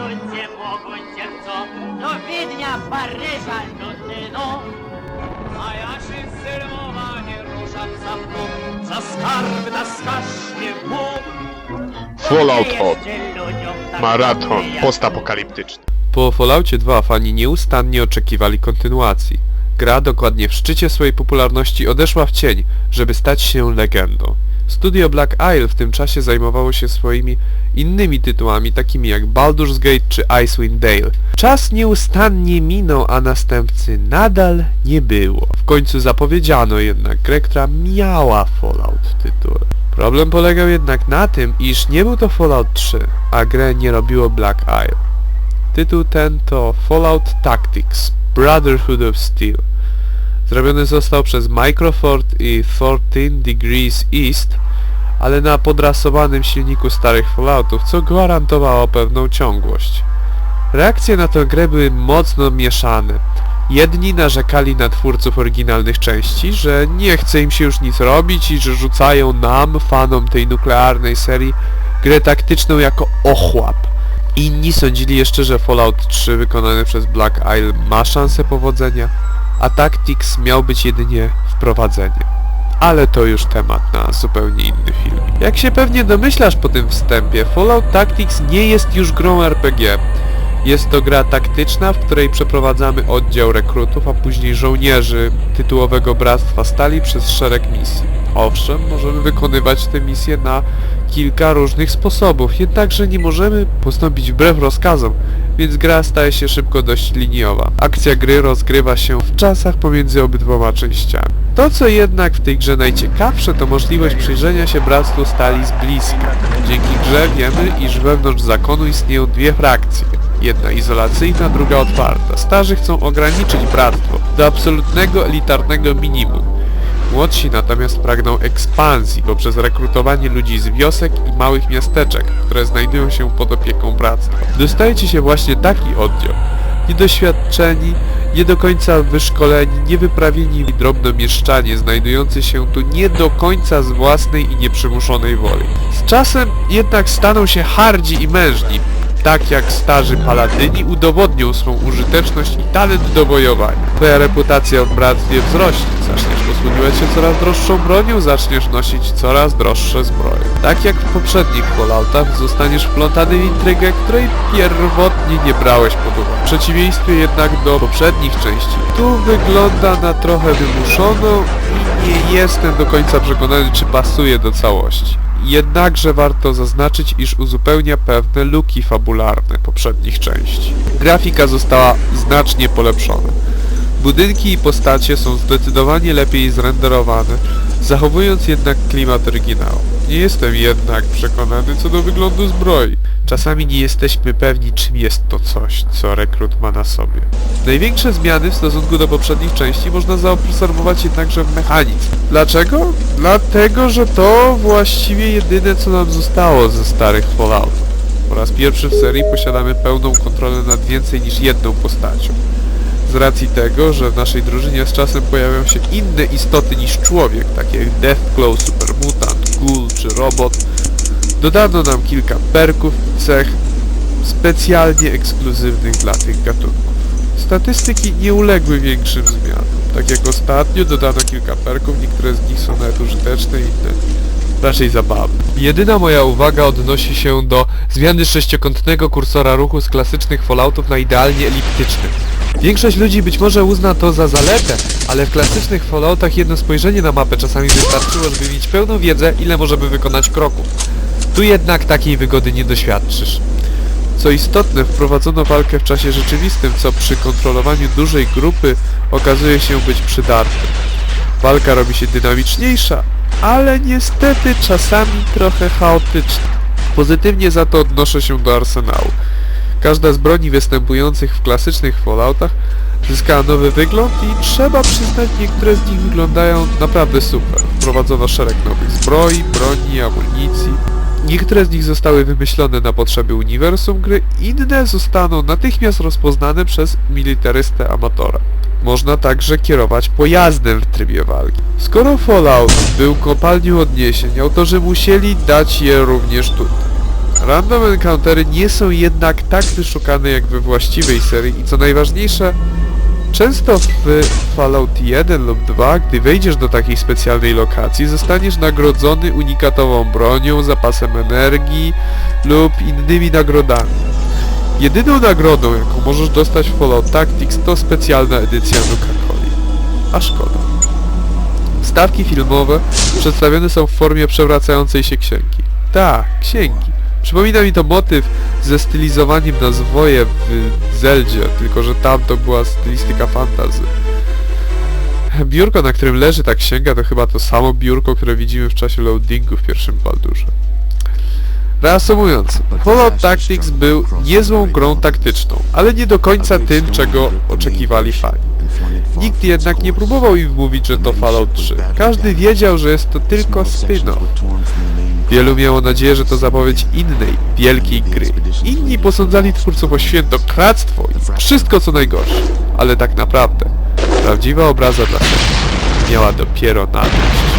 Radujcie, błogujcie, co do Wiednia, Paryża, Londynu. A ja się zerwowanie ruszam za mną, za skarb na. Fallout ludziom tak Maraton postapokaliptyczny. Po Falloutie 2 fani nieustannie oczekiwali kontynuacji. Gra dokładnie w szczycie swojej popularności odeszła w cień, żeby stać się legendą. Studio Black Isle w tym czasie zajmowało się swoimi innymi tytułami, takimi jak Baldur's Gate czy Icewind Dale. Czas nieustannie minął, a następcy nadal nie było. W końcu zapowiedziano jednak grę, która miała Fallout w tytule. Problem polegał jednak na tym, iż nie był to Fallout 3, a grę nie robiło Black Isle. Tytuł ten to Fallout Tactics Brotherhood of Steel. Zrobiony został przez Microfort i 13 Degrees East, ale na podrasowanym silniku starych Falloutów, co gwarantowało pewną ciągłość. Reakcje na tę grę były mocno mieszane. Jedni narzekali na twórców oryginalnych części, że nie chce im się już nic robić i że rzucają nam, fanom tej nuklearnej serii, grę taktyczną jako ochłap. Inni sądzili jeszcze, że Fallout 3 wykonany przez Black Isle ma szansę powodzenia, a Tactics miał być jedynie wprowadzeniem. Ale to już temat na zupełnie inny film. Jak się pewnie domyślasz po tym wstępie, Fallout Tactics nie jest już grą RPG. Jest to gra taktyczna, w której przeprowadzamy oddział rekrutów, a później żołnierzy tytułowego Bractwa Stali przez szereg misji. Owszem, możemy wykonywać te misje na kilka różnych sposobów, jednakże nie możemy postąpić wbrew rozkazom, więc gra staje się szybko dość liniowa. Akcja gry rozgrywa się w czasach pomiędzy obydwoma częściami. To co jednak w tej grze najciekawsze to możliwość przyjrzenia się Bractwu Stali z bliska. Dzięki grze wiemy, iż wewnątrz zakonu istnieją dwie frakcje. Jedna izolacyjna, druga otwarta. Starzy chcą ograniczyć bractwo do absolutnego elitarnego minimum. Młodsi natomiast pragną ekspansji poprzez rekrutowanie ludzi z wiosek i małych miasteczek, które znajdują się pod opieką bractwa. Dostajecie się właśnie taki oddział. Niedoświadczeni, nie do końca wyszkoleni, niewyprawieni drobnomieszczanie znajdujący się tu nie do końca z własnej i nieprzymuszonej woli. Z czasem jednak staną się hardzi i mężni, tak jak starzy paladyni udowodnią swą użyteczność i talent do bojowania. Twoja reputacja w bractwie wzrośnie, zaczniesz posługiwać się coraz droższą bronią, zaczniesz nosić coraz droższe zbroje. Tak jak w poprzednich Falloutach zostaniesz wplątany w intrygę, której pierwotnie nie brałeś pod uwagę. W przeciwieństwie jednak do poprzednich części, tu wygląda na trochę wymuszoną i nie jestem do końca przekonany, czy pasuje do całości. Jednakże warto zaznaczyć, iż uzupełnia pewne luki fabularne poprzednich części. Grafika została znacznie polepszona. Budynki i postacie są zdecydowanie lepiej zrenderowane, zachowując jednak klimat oryginału. Nie jestem jednak przekonany co do wyglądu zbroi. Czasami nie jesteśmy pewni czym jest to coś, co rekrut ma na sobie. Największe zmiany w stosunku do poprzednich części można zaobserwować jednakże w mechanizm. Dlaczego? Dlatego, że to właściwie jedyne co nam zostało ze starych Falloutów. Po raz pierwszy w serii posiadamy pełną kontrolę nad więcej niż jedną postacią. Z racji tego, że w naszej drużynie z czasem pojawią się inne istoty niż człowiek, takie jak Deathclaw, Supermutant, Ghoul czy Robot, dodano nam kilka perków i cech specjalnie ekskluzywnych dla tych gatunków. Statystyki nie uległy większym zmianom. Tak jak ostatnio dodano kilka perków, niektóre z nich są nawet użyteczne, inne raczej zabawne. Jedyna moja uwaga odnosi się do zmiany sześciokątnego kursora ruchu z klasycznych Falloutów na idealnie eliptyczny. Większość ludzi być może uzna to za zaletę, ale w klasycznych Falloutach jedno spojrzenie na mapę czasami wystarczyło, żeby mieć pełną wiedzę, ile możemy wykonać kroków. Tu jednak takiej wygody nie doświadczysz. Co istotne, wprowadzono walkę w czasie rzeczywistym, co przy kontrolowaniu dużej grupy okazuje się być przydatne. Walka robi się dynamiczniejsza, ale niestety czasami trochę chaotyczna. Pozytywnie za to odnoszę się do arsenału. Każda z broni występujących w klasycznych Falloutach zyskała nowy wygląd i trzeba przyznać, niektóre z nich wyglądają naprawdę super. Wprowadzono szereg nowych zbroi, broni, amunicji. Niektóre z nich zostały wymyślone na potrzeby uniwersum gry, inne zostaną natychmiast rozpoznane przez militarystę amatora. Można także kierować pojazdem w trybie walki. Skoro Fallout był kopalnią odniesień, autorzy musieli dać je również tutaj. Random encountery nie są jednak tak wyszukane jak we właściwej serii i co najważniejsze, często w Fallout 1 lub 2, gdy wejdziesz do takiej specjalnej lokacji, zostaniesz nagrodzony unikatową bronią, zapasem energii lub innymi nagrodami. Jedyną nagrodą, jaką możesz dostać w Fallout Tactics to specjalna edycja Nuka-Coli. A szkoda. Stawki filmowe przedstawione są w formie przewracającej się księgi. Tak, księgi. Przypomina mi to motyw ze stylizowaniem na zwoje w Zeldzie, tylko że tam to była stylistyka fantazy. Biurko, na którym leży ta księga, to chyba to samo biurko, które widzimy w czasie loadingu w pierwszym Baldurze. Reasumując, Fallout Tactics był niezłą grą taktyczną, ale nie do końca tym, czego oczekiwali fani. Nikt jednak nie próbował im mówić, że to Fallout 3. Każdy wiedział, że jest to tylko spin-off. Wielu miało nadzieję, że to zapowiedź innej, wielkiej gry. Inni posądzali twórców o świętokradztwo i wszystko co najgorsze. Ale tak naprawdę, prawdziwa obraza dla serca miała dopiero nadejść.